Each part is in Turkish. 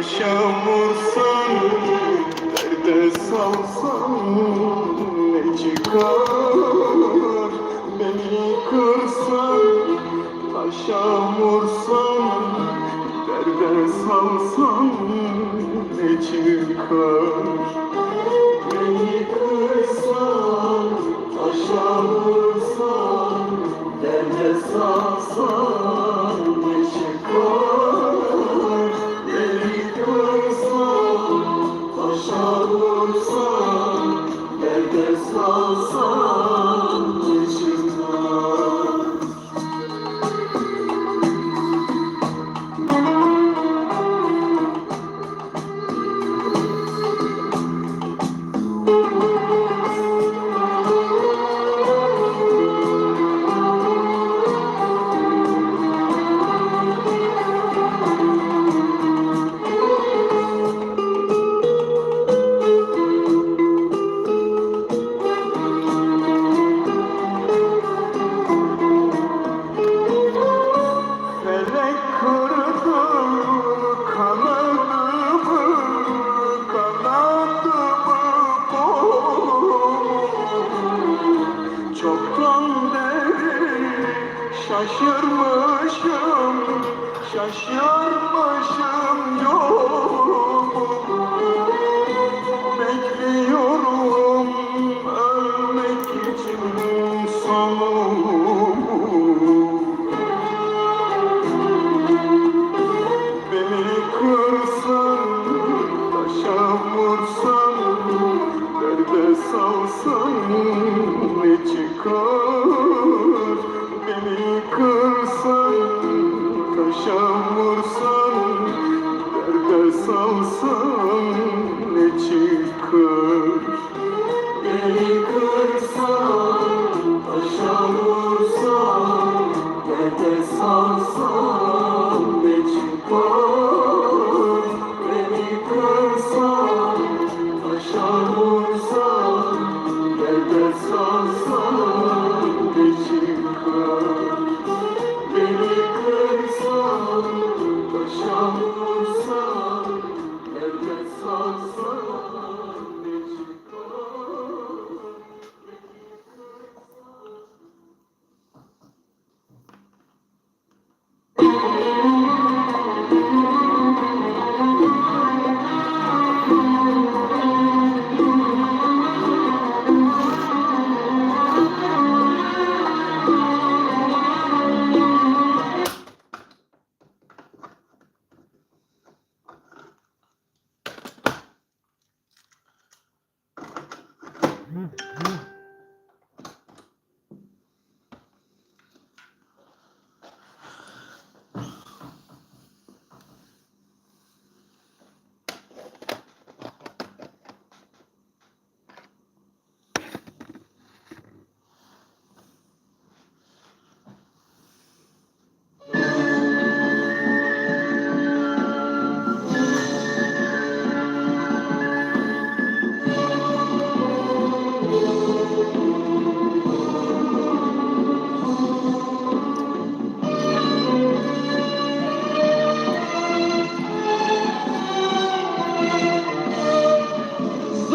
Taşa vursan, derde salsan ne çıkar? Beni kırsan, taşa vursan, derde salsan ne çıkar? Beni kırsan, taşa vursan, derde salsan şaşırmışım, şaşırmışım salsan derde Hum, hum.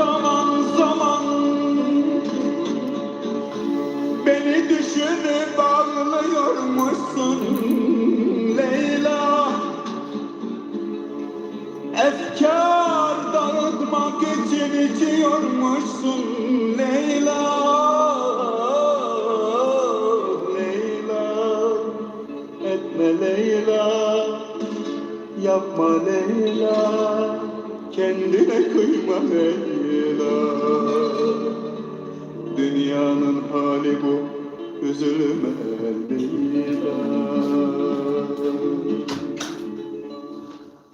Zaman zaman. Beni düşünüp ağlıyormuşsun Leyla? Efkar dağıtmak için içiyormuşsun Leyla? Leyla Etme Leyla. Yapma Leyla. Kendine kıyma Leyla Dünyanın hali bu Üzülme Leyla.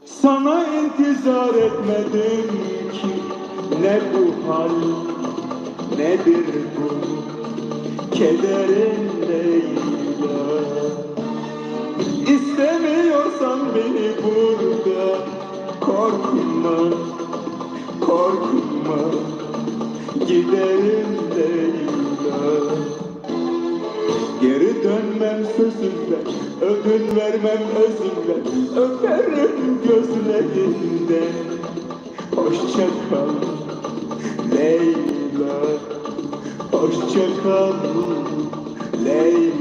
Sana intizar etmedim ki Ne bu hal Nedir bu Kederin Leyla. İstemiyorsan beni burada Korkma, korkma Giderim Leyla Geri dönmem sözümden Ödün vermem özümden Öperim gözlerinden Hoşça kal Leyla. Hoşça kal Leyla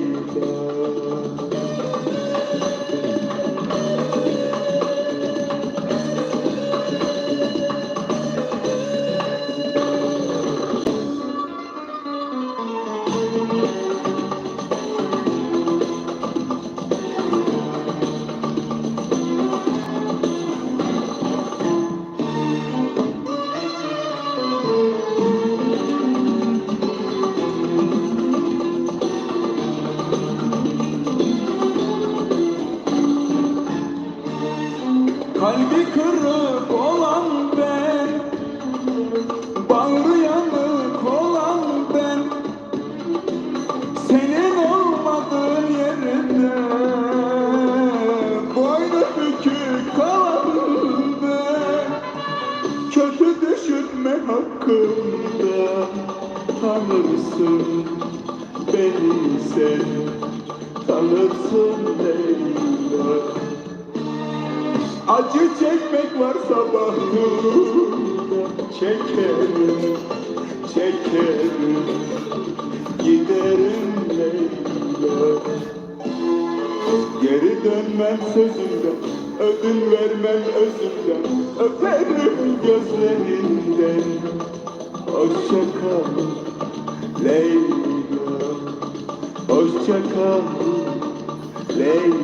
kırık olan ben Bağrı yanık olan ben. Senin olmadığın yerde Boynu bükük kalan ben. Kötü düşünme hakkında Tanırsın beni sen Tanırsın Leyla Acı çekmek var sabahında Çekerim, çekerim Giderim Leyla. Geri dönmem sözümden Ödün vermem özümden Öperim gözlerinden. Hoşça kal Leyla. Hoşça kal Leyla